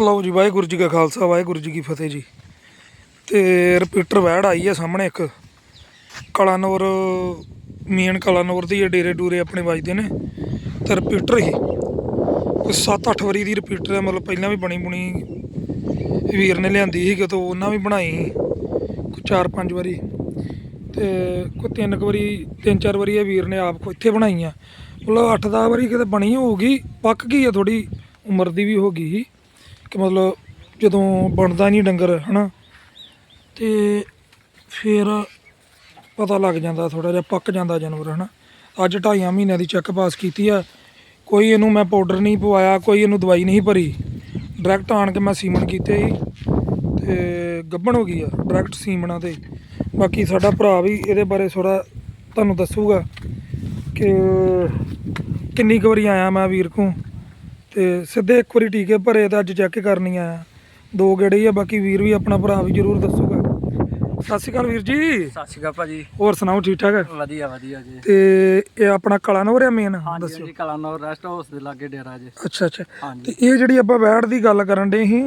ਲਓ ਜੀ, ਵਾਹਿਗੁਰੂ ਜੀ ਕਾ ਖਾਲਸਾ, ਵਾਹਿਗੁਰੂ ਜੀ ਕੀ ਫਤਿਹ ਜੀ। ਤੇ ਰਿਪੀਟਰ ਵੈੜ ਆਈ ਹੈ ਸਾਹਮਣੇ ਇੱਕ। ਕਲਾਨੌਰ ਮੇਨ ਕਲਾਨੌਰ ਦੀ ਇਹ ਡੇਰੇ ਡੂਰੇ ਆਪਣੇ ਵੱਜਦੇ ਨੇ। ਤੇ ਰਿਪੀਟਰ ਹੀ ਕੋਈ 7-8 ਵਾਰੀ ਦੀ ਰਿਪੀਟਰ ਹੈ ਮਤਲਬ ਪਹਿਲਾਂ ਵੀ ਬਣੀ ਬੁਣੀ ਵੀਰ ਨੇ ਲਿਆਂਦੀ ਸੀ ਕਿਤੋਂ ਉਹਨਾਂ ਵੀ ਬਣਾਈ ਸੀ। ਕੋਈ 4-5 ਵਾਰੀ। ਤੇ ਕੋਈ ਤਿੰਨ ਕੁ ਵਾਰੀ, ਤਿੰਨ ਚਾਰ ਵਾਰੀ ਇਹ ਵੀਰ ਨੇ ਆਪ ਕੋ ਇੱਥੇ ਬਣਾਈਆਂ। ਮਤਲਬ 8-10 ਵਾਰੀ ਕਿਤੇ ਬਣੀ ਹੋਊਗੀ, ਪੱਕ ਗਈ ਹੈ ਥੋੜੀ ਉਮਰ ਦੀ ਵੀ ਹੋ ਗਈ ਸੀ। ਕਿ ਮਤਲਬ ਜਦੋਂ ਬਣਦਾ ਨਹੀਂ ਡੰਗਰ, ਹਨਾ? ਤੇ ਫਿਰ ਪਤਾ ਲੱਗ ਜਾਂਦਾ ਥੋੜਾ ਜਿਹਾ, ਪੱਕ ਜਾਂਦਾ ਜਾਨਵਰ, ਹਨਾ? ਅੱਜ ਢਾਈਆਂ ਮਹੀਨਿਆਂ ਦੀ ਚੈੱਕ ਪਾਸ ਕੀਤੀ ਆ। ਕੋਈ ਇਹਨੂੰ ਮੈਂ ਪਾਊਡਰ ਨਹੀਂ ਪਵਾਇਆ, ਕੋਈ ਇਹਨੂੰ ਦਵਾਈ ਨਹੀਂ ਭਰੀ। ਡਾਇਰੈਕਟ ਆਣ ਕੇ ਮੈਂ ਸੀਮਨ ਕੀਤੇ ਸੀ, ਤੇ ਗੱਭਣ ਹੋ ਗਈ ਆ ਡਾਇਰੈਕਟ ਸੀਮਣਾ ਤੇ। ਬਾਕੀ ਸਾਡਾ ਭਰਾ ਵੀ ਇਹਦੇ ਬਾਰੇ ਥੋੜਾ ਤੁਹਾਨੂੰ ਦੱਸੂਗਾ ਕਿ ਕਿੰਨੀ ਕੁ ਵਾਰੀ ਆਇਆ ਮੈਂ ਵੀਰ ਕੋ ਤੇ ਸਿੱਧੇ ਇੱਕ ਵਾਰੀ ਟੀਕੇ ਭਰੇ ਤੇ ਅੱਜ ਚੈੱਕ ਕਰਨੀ ਆਇਆ ਦੋ ਗੇੜੇ ਹੀ ਆ ਬਾਕੀ ਵੀਰ ਵੀ ਆਪਣਾ ਭਰਾ ਵੀ ਜ਼ਰੂਰ ਦੱਸੂਗਾ। ਸਤਿ ਸ਼੍ਰੀ ਅਕਾਲ ਵੀਰ ਜੀ। ਸਤਿ ਸ਼੍ਰੀ ਅਕਾਲ ਭਾਜੀ। ਹੋਰ ਸੁਣਾਓ ਠੀਕ ਠਾਕ? ਵਧੀਆ ਵਧੀਆ ਜੀ। ਤੇ ਇਹ ਆਪਣਾ ਕਲਾ ਨਵਰ ਆ ਮੇਨ ਦੱਸਿਓ। ਹਾਂਜੀ ਕਲਾਨੌਰ ਰੈਸਟ ਹਾਊਸ ਦੇ ਲਾਗੇ ਡੇਰਾ ਜੀ। ਅੱਛਾ ਅੱਛਾ। ਤੇ ਇਹ ਜਿਹੜੀ ਆਪਾਂ ਵੈੜ ਦੀ ਗੱਲ ਕਰਨ ਦੇ ਸੀ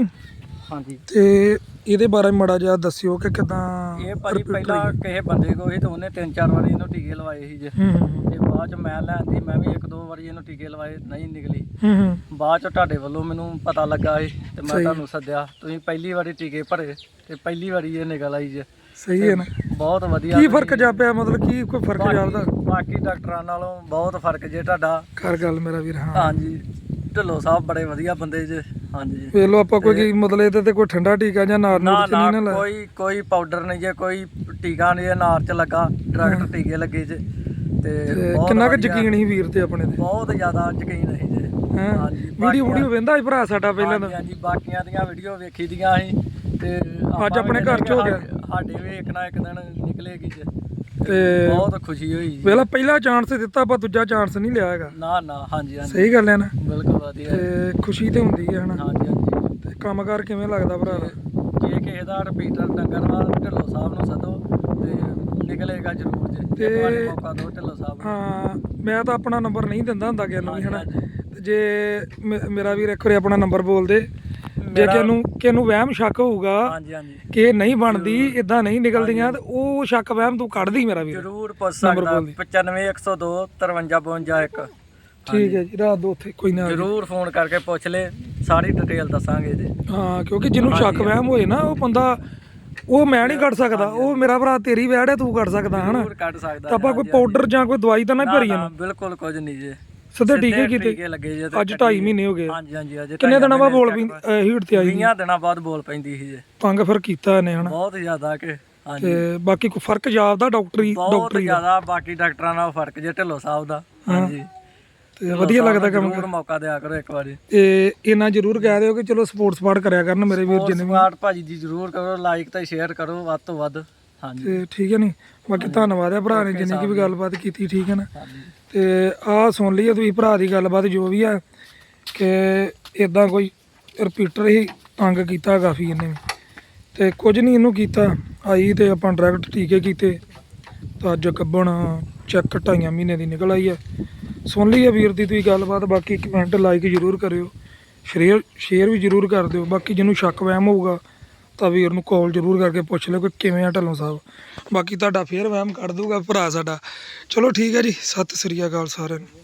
ਹਾਂਜੀ। ਤੇ ਇਹਦੇ ਬਾਰੇ ਮੜਾ ਜਿਹਾ ਦੱਸਿਓ ਕਿ ਕਿਦਾਂ ਇਹ ਭਾਜੀ ਪਹਿਲਾਂ ਕਿਸੇ ਬੰਦੇ ਕੋਲ ਸੀ ਤੇ ਉਹਨੇ ਤਿੰਨ ਚਾਰ ਵਾਰੀ ਇਹਨੂੰ ਟੀਕੇ ਲਵਾਏ ਸੀ ਜੀ। ਤੇ ਬਾਅਦ ਚ ਮੈਂ ਲੈਂਦੀ ਮੈਂ ਵੀ ਇੱਕ ਦੋ ਵਾਰੀ ਇਹਨੂੰ ਟੀਕੇ ਲਵਾਏ ਨਹੀਂ ਨਿਕਲੀ। ਹੂੰ ਹੂੰ। ਬਾਅਦ ਚ ਤੁਹਾਡੇ ਵੱਲੋਂ ਮੈਨੂੰ ਪਤਾ ਲੱਗਾ ਸੀ ਤੇ ਮੈਂ। ਤੁਹਾਨੂੰ ਸੱਦਿਆ ਤੁਸੀਂ ਪਹਿਲੀ ਵਾਰੀ ਟੀਕੇ ਭਰੇ ਤੇ ਪਹਿਲੀ ਵਾਰੀ ਇਹ ਨਿਕਲ ਆਈ ਜੀ। ਸਹੀ ਹੈ ਨਾ। ਬਹੁਤ ਵਧੀਆ ਕੀ ਫ਼ਰਕ ਜਾਪਿਆ ਮਤਲਬ ਕੀ ਕੋਈ ਫ਼ਰਕ ਜਾਪਦਾ? ਬਾਕੀ ਡਾਕਟਰਾਂ ਨਾਲੋਂ ਬਹੁਤ ਫ਼ਰਕ ਜੇ ਤੁਹਾਡਾ। ਕਰ ਗੱਲ ਮੇਰਾ ਵੀਰ ਹਾਂ। ਹਾਂਜੀ। ਢਿੱਲੋਂ ਸਾਹਿਬ ਬੜੇ ਵਧੀਆ ਬੰਦੇ ਜੇ। ਹਾਂਜੀ। ਵੇਖ ਲਓ ਆਪਾਂ ਕੋਈ ਕੀ ਮਤਲਬ ਇਹਦੇ ਤੇ ਕੋਈ ਠੰਡਾ ਟੀਕਾ ਜਾਂ ਨਾਰ ਨੂਰ ਚ ਨਹੀਂ ਨਾ ਨਾ ਲਾਇਆ ਕੋਈ ਕੋਈ ਪਾਊਡਰ ਨਹੀਂ ਜੇ ਕੋਈ ਟੀਕਾ ਨਹੀਂ ਜੇ ਨਾਰ ਚ ਲੱਗਾ ਡਾਇਰੈਕਟ ਟੀਕੇ ਲੱਗੇ ਜੇ। ਤੇ ਤੇ ਬਹੁਤ ਕਿੰਨਾ ਕੁ ਵਧੀਆ- ਯਕੀਨ ਸੀ ਵੀਰ ਤੇ ਆਪਣੇ ਤੇ? ਬਹੁਤ ਜ਼ਿਆਦਾ ਯਕੀਨ ਹੈ ਜੇ। ਹਾਂ? ਹਾਂਜੀ, ਵੀਡੀਓ ਬਾਕੀਆਂ- ਵੀਡੀਓ ਵੇਂਦਾ ਸੀ ਭਰਾ ਸਾਡਾ ਪਹਿਲਾਂ ਦਾ ਹਾਂਜੀ ਬਾਕੀਆਂ ਦੀਆਂ ਵੀਡੀਓ ਵੇਖੀ ਦੀਆਂ ਸੀ। ਤੇ ਆਪਾਂ ਅੱਜ ਆਪਣੇ ਵੀ ਘਰ 'ਚ ਹੋ ਗਿਆ। ਸਾਡੇ ਵੀ ਇੱਕ ਨਾ ਇੱਕ ਦਿਨ ਨਿਕਲੇਗੀ ਜੇ। ਤੇ ਬਹੁਤ ਖੁਸ਼ੀ ਹੋਈ ਜੀ। ਵੇਖ ਲਾ ਪਹਿਲਾ ਚਾਂਸ ਦਿੱਤਾ ਆਪਾਂ ਦੂਜਾ ਚਾਂਸ ਨਹੀਂ ਲਿਆ ਹੈਗਾ। ਨਾ ਨਾ ਹਾਂਜੀ ਹਾਂਜੀ। ਸਹੀ ਗੱਲ ਹੈ ਨਾ? ਬਿਲਕੁਲ ਵਧੀਆ ਤੇ ਖੁਸ਼ੀ ਤੇ ਹੁੰਦੀ ਹੈ ਹਨਾ? ਹਾਂਜੀ ਹਾਂਜੀ। ਤੇ ਕੰਮਕਾਰ ਕਿਵੇਂ ਲੱਗਦਾ ਭਰਾ? ਦਾ ਜੇ ਕਿਸੇ ਦਾ ਰਿਪੀਟਰ ਡੰਗਰ ਵਾ ਢਿੱਲੋਂ ਸਾਹਿਬ ਨੂੰ ਸਦੋ ਤੇ ਨਿਕਲੇਗਾ ਜ਼ਰੂਰ ਜੇ। ਤੇ- ਇੱਕ ਵਾਰੀ ਮੌਕਾ ਦਿਓ ਢਿੱਲੋਂ ਸਾਹਿਬ ਨੂੰ। ਹਾਂ ਮੈਂ ਤਾਂ ਆਪਣਾ ਨੰਬਰ ਨਹੀਂ ਦਿੰਦਾ ਹੁੰਦਾ ਕਿਸੇ ਨੂੰ ਵੀ ਹਨਾ? ਤੇ ਜੇ ਮੇ- ਮੇਰਾ ਵੀਰ ਇੱਕ ਵਾਰੀ ਆਪਣਾ ਨੰਬਰ ਬੋਲ ਦੇ। ਜੇ ਮੇਰਾ- ਕਿਸੇ ਨੂੰ ਕਿਸੇ ਨੂੰ ਵਹਿਮ ਸ਼ੱਕ ਹੋਊਗਾ ਹਾਂਜੀ ਹਾਂਜੀ। ਕਿ ਇਹ ਨਹੀਂ ਬਣਦੀ ਇਦਾਂ ਨਹੀਂ ਨਿਕਲਦੀਆਂ ਤੇ ਉਹ ਸ਼ੱਕ ਵਹਿਮ ਤੂੰ ਕੱਢਦੀ ਮੇਰਾ ਵੀਰ। ਜ਼ਰੂਰ ਪੁੱਛ ਨੰਬਰ ਸਕਦਾ ਬੋਲ ਦੇ। 95 102 53 51 ਠੀਕ ਹੈ ਜੀ ਰਾਤ ਦੋ ਉੱਥੇ ਕੋਈ ਨਾ। ਜ਼ਰੂਰ ਫੋਨ ਕਰਕੇ ਪੁੱਛ ਲੈ ਸਾਰੀ ਡਿਟੇਲ ਦੱਸਾਂਗੇ ਜੀ। ਹਾਂ ਕਿਉਂਕਿ ਜਿਹਨੂੰ ਸ਼ੱਕ ਵਹਿਮ ਹੋਏ ਨਾ ਉਹ ਬੰਦਾ ਉਹ ਮੈਂ ਨਹੀਂ ਕੱਢ ਸਕਦਾ ਉਹ ਮੇਰਾ ਭਰਾ ਤੇਰੀ ਵੈੜ ਹੈ ਤੂੰ ਕੱਢ ਸਕਦਾ ਹਨਾ? ਜ਼ਰੂਰ ਕੱਢ ਸਕਦਾ ਤਾਂ ਆਪਾਂ ਕੋਈ ਪਾਊਡਰ ਜਾਂ ਕੋਈ ਦਵਾਈ ਤਾਂ ਨਾ ਭਰੀ ਨਾ, ਬਿਲਕੁਲ ਕੁਝ ਨਹੀਂ ਜੀ। ਸਿੱਧੇ ਟੀਕੇ ਟੀਕੇ ਕੀਤੇ। ਲੱਗੇ ਜੇ ਤੇ ਅੱਜ 2.5 ਮਹੀਨੇ ਹੋ ਗਏ। ਹਾਂਜੀ ਹਾਂਜੀ ਅਜੇ ਕਿੰਨੇ ਦਿਨਾਂ ਬਾਅਦ ਬੋਲ ਵੀ ਹੀਟ ਤੇ ਆਈ? 20 ਦਿਨਾਂ ਬਾਅਦ ਬੋਲ ਪੈਂਦੀ ਸੀ ਜੀ। ਤੰਗ ਫਿਰ ਕੀਤਾ ਇਹਨੇ ਹਨਾ? ਬਹੁਤ ਜ਼ਿਆਦਾ ਕਿ ਹਾਂਜੀ। ਤੇ ਬਾਕੀ ਕੋਈ ਫ਼ਰਕ ਜਾਪਦਾ ਡਾਕਟਰੀ ਬਹੁਤ ਡਾਕਟਰੀ ਦਾ? ਜ਼ਿਆਦਾ ਬਾਕੀ ਡਾਕਟਰਾਂ ਨਾਲ ਫ਼ਰਕ ਜੇ ਢਿੱਲੋਂ ਸਾਹਿਬ ਦਾ। ਹਾਂਜੀ। ਤੇ ਵਧੀਆ ਲੱਗਦਾ ਕੰਮ ਜ਼ਰੂਰ ਮੌਕਾ ਦਿਆ ਕਰੋ ਇੱਕ ਵਾਰੀ। ਤੇ ਇਹਨਾਂ ਜ਼ਰੂਰ ਕਹਿ ਦਿਓ ਕਿ ਚਲੋ ਸਪੋਰਟਸ ਪਾਰਟ ਕਰਿਆ ਕਰਨ ਮੇਰੇ ਵੀਰ ਜਿੰਨੇ ਵੀ। ਸਮਾਰਟ ਭਾਜੀ ਜੀ ਜ਼ਰੂਰ ਕਰੋ ਲਾਈਕ ਤੇ ਸ਼ੇਅਰ ਕਰੋ ਵੱਧ ਤੋਂ ਵੱਧ। ਤੇ ਠੀਕ ਹੈ ਨਹੀਂ ਬਾਕੀ ਧੰਨਵਾਦ ਹੈ ਭਰਾ ਨੇ ਜਿੰਨੀ ਕੀ ਵੀ ਗੱਲਬਾਤ ਕੀਤੀ ਠੀਕ ਹੈ ਨਾ? ਤੇ ਆਹ ਸੁਣ ਲਈਏ ਤੁਸੀਂ ਭਰਾ ਦੀ ਗੱਲਬਾਤ ਜੋ ਵੀ ਆ ਕਿ ਇਦਾਂ ਕੋਈ ਰਿਪੀਟਰ ਹੀ ਤੰਗ ਕੀਤਾ ਕਾਫੀ ਇਹਨੇ ਤੇ ਕੁਝ ਨਹੀਂ ਇਹਨੂੰ ਕੀਤਾ ਆਈ ਤੇ ਆਪਾਂ ਡਾਇਰੈਕਟ ਟੀਕੇ ਕੀਤੇ। ਤਾਂ ਅੱਜ ਕੱਬਣ ਚੈੱਕ ਢਾਈਆਂ ਮਹੀਨੇ ਦੀ ਨਿਕਲ ਆਈ ਆ। ਸੁਣ ਲਈਏ ਵੀਰ ਦੀ ਤੁਸੀਂ ਗੱਲਬਾਤ ਬਾਕੀ ਕਮੈਂਟ ਲਾਈਕ ਜ਼ਰੂਰ ਕਰਿਓ। ਸ਼ੇਅਰ ਸ਼ੇਅਰ ਵੀ ਜ਼ਰੂਰ ਕਰ ਦਿਓ। ਬਾਕੀ ਜਿਹਨੂੰ ਸ਼ੱਕ ਵਹਿਮ ਹੋਊਗਾ ਤਾਂ ਵੀਰ ਨੂੰ ਕਾਲ ਜ਼ਰੂਰ ਕਰਕੇ ਪੁੱਛ ਲਿਓ ਕਿ ਕਿਵੇਂ ਆ ਢੱਲੋਂ ਸਾਹਿਬ। ਬਾਕੀ ਤੁਹਾਡਾ ਫੇਰ ਵਹਿਮ ਕੱਢ ਦੂਗਾ ਭਰਾ ਸਾਡਾ। ਚਲੋ ਠੀਕ ਹੈ ਜੀ, ਸਤਿ ਸ੍ਰੀ ਅਕਾਲ ਸਾਰਿਆਂ ਨੂੰ।